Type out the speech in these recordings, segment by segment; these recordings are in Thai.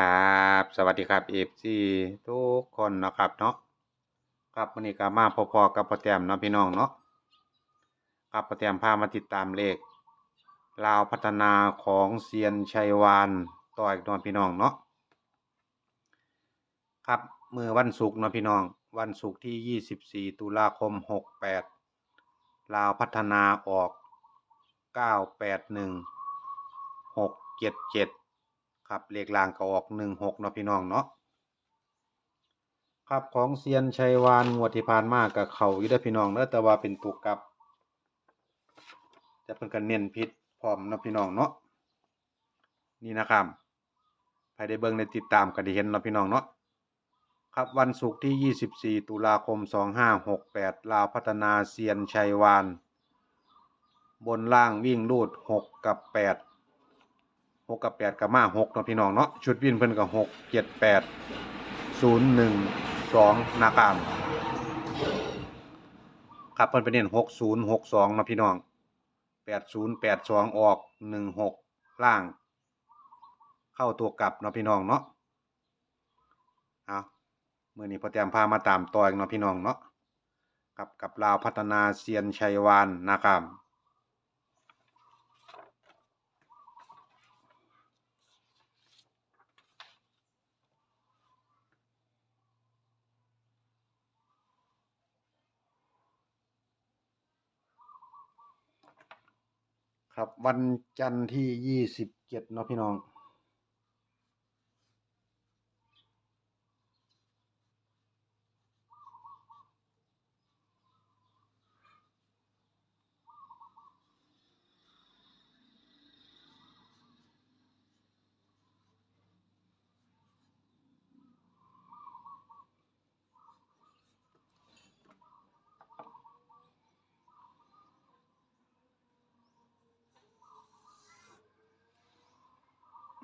ครับ สวัสดีครับ FC ทุกคนนะครับเนาะครับวันนี้ก็มาพอๆกับพ่อแต้มเนาะพี่น้องเนาะครับพ่อแต้มพามาติดตามเลขลาวพัฒนาของเซียนชัยวานต่ออีกนอนพี่น้องเนาะครับเมื่อวันศุกร์เนาะพี่น้อง วันศุกร์ที่ 24 ตุลาคม 68 ลาวพัฒนาออก 981 677 ครับเลขล่างก็ออก16เนาะพี่น้องเนาะครับของเซียนชัยวานงวดที่ผ่านมากกับเขาอยู่เด้พี่น้องเด้อแต่ว่าเป็นตัวกลับ จะเป็นกันเน้นพิษพร้อมเนาะพี่น้องเนาะนี่นะครับใครได้เบิ่งได้ติดตามก็ได้เห็นเนาะพี่น้องเนาะครับวันศุกร์ที่ 24 ตุลาคม 2568 ลาวพัฒนาเซียนชัยวาน บนล่างวิ่งรูด 6 กับ 8 6กับ8กับมา6เนาะพี่น้องเนาะชุดวิ่นเพิ่นก็6 7 8 0 1 2นะครับครับเพิ่นไปเน้น60 62เนาะพี่น้องแปดศูนย์แปดสองออกหนึ่งหกล่าง เข้าตัวกลับเนาะพี่น้องเนาะเอาเมื่อนี้พอแต้มพามาตามต่ออีกเนาะพี่น้องเนาะกับกับลาวพัฒนาเซียนชัยวานนะครับ ครับวันจันทร์ที่ยี่สิบเจ็ดเนาะพี่น้อง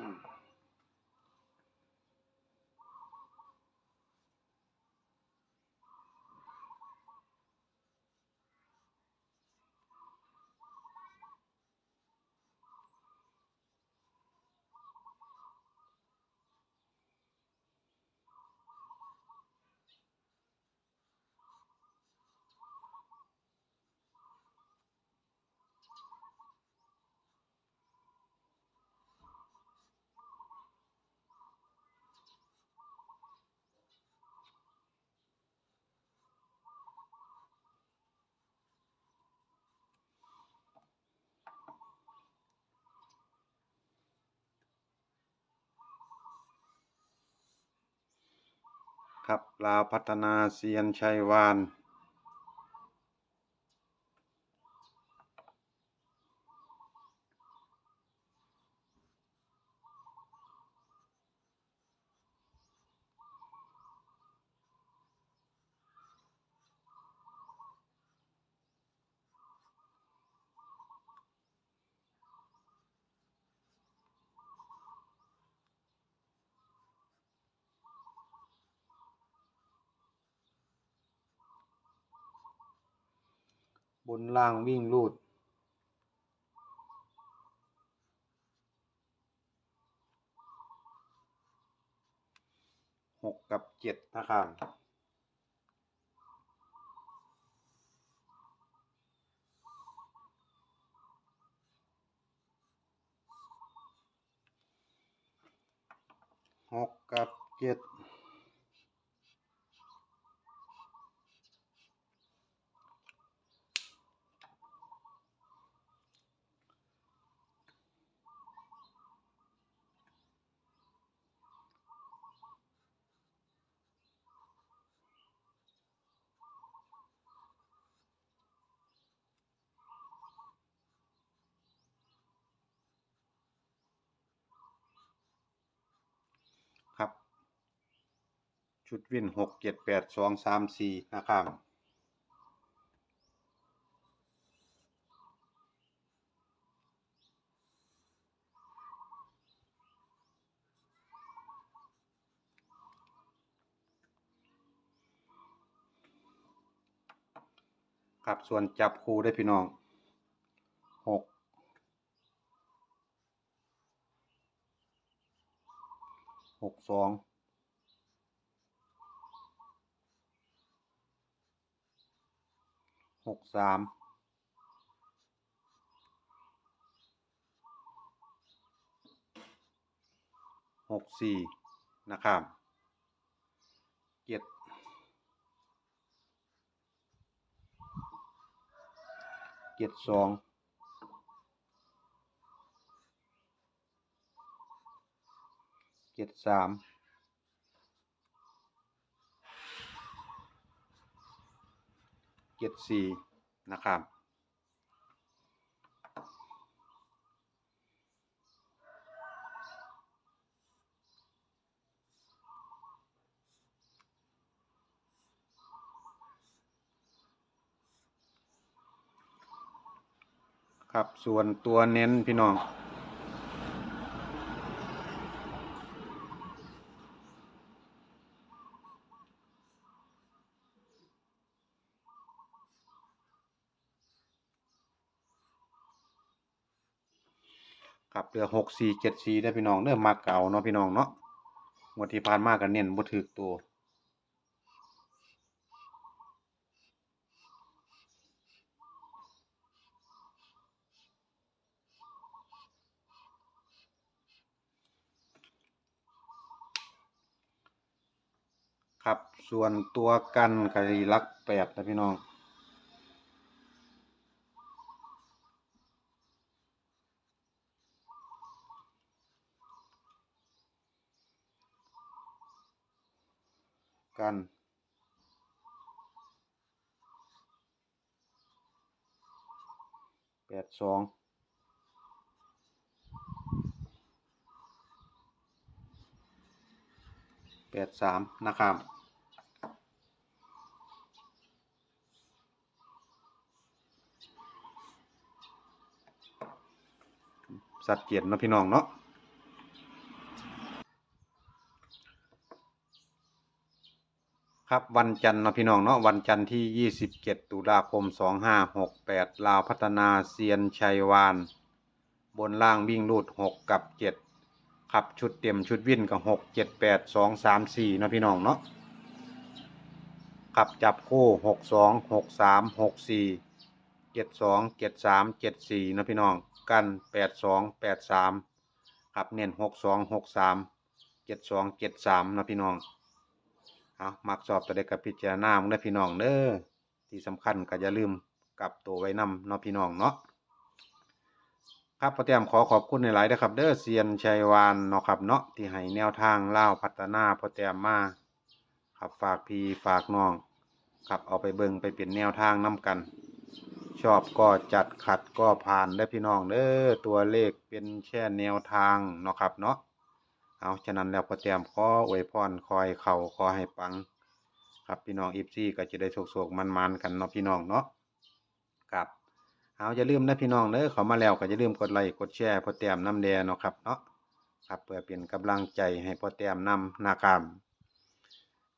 Mm-hmm. ครับ ลาวพัฒนาเซียนชัยวาน บนล่างวิ่งรูด หกกับเจ็ดนะครับหกกับเจ็ด ครับ ชุดวิ่นหกเจ็ดแปดสองสามสี่นะครับครับส่วนจับคู่ได้พี่น้องหกหกสอง หกสามหกสี่นะครับเจ็ดเจ็ดสองเจ็ดสาม เจ็ดสี่นะครับครับส่วนตัวเน้นพี่น้อง ครับเรือหกสี่เจ็ดสี่ได้พี่น้องเริ่มมาเก่าเนาะพี่น้องเนาะงวดที่ผ่านมากันเน้นบ่ถึกตัวครับส่วนตัวกันกะรีลักแปดนะพี่น้อง กันแปดสองแปดสามนะครับสัดเจียนเนาะพี่น้องเนาะ ครับวันจันทร์นะพี่น้องเนาะวันจันทร์ที่ 27 ตุลาคม 2568 ลาวพัฒนาเซียนชัยวาน บนล่างวิ่งรูด 6 กับ 7 ครับชุดเต็มชุดวิ่นกับ 6 7 8 2 3 4นะพี่น้องเนาะครับจับคู่ 6 2 6 3 6 4 7 2 7 3 7 4นะพี่น้อง กัน 8 2 8 3 ครับเน้น 6 2 6 3 7 2 7 3นะพี่น้อง เอามักสอบตัวเด็กกับพิจารณามึงได้อพี่น้องเด้อที่สำคัญก็อย่าลืมกลับตัวไว้นำเนาะพี่น้องเนาะครับพ่อแต้มขอขอบคุณในหลายนะครับ เด้อเซียนชัยวานเนาะครับเนาะที่ให้แนวทางเล่าพัฒนาพ่อแต้มมาครับฝากพี่ฝากน้องครับเอาไปเบิ่งไปเปลี่ยนแนวทางนํกัน ชอบก็จัดขัดก็ผ่านได้พี่น้องเด้อตัวเลขเป็นแค่แนวทางเนาะครับเนาะ เอาฉะนั้นแล้วพอเตรียมขออวยพรคอยเข่าขอให้ปัง ครับพี่น้องอีฟซี่ก็จะได้โศกๆมันๆกันเนาะพี่น้องเนาะครับเอาอย่าลืมนะพี่น้องเด้อเขามาแล้วก็อย่าลืมกดไลค์กดแชร์พอเตรียมน้ำแดงเนาะครับเนาะครับเพื่อเป็นกำลังใจให้พอเตรียมนำนาคาม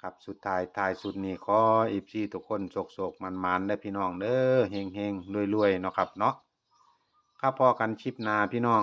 ครับสุดท้ายท้ายสุดนี้ขออีฟซี่ทุกคนโศกๆมันๆได้พี่น้องเด้อเฮงๆรวยๆเนาะครับเนาะครับพอกันชิปนาพี่น้อง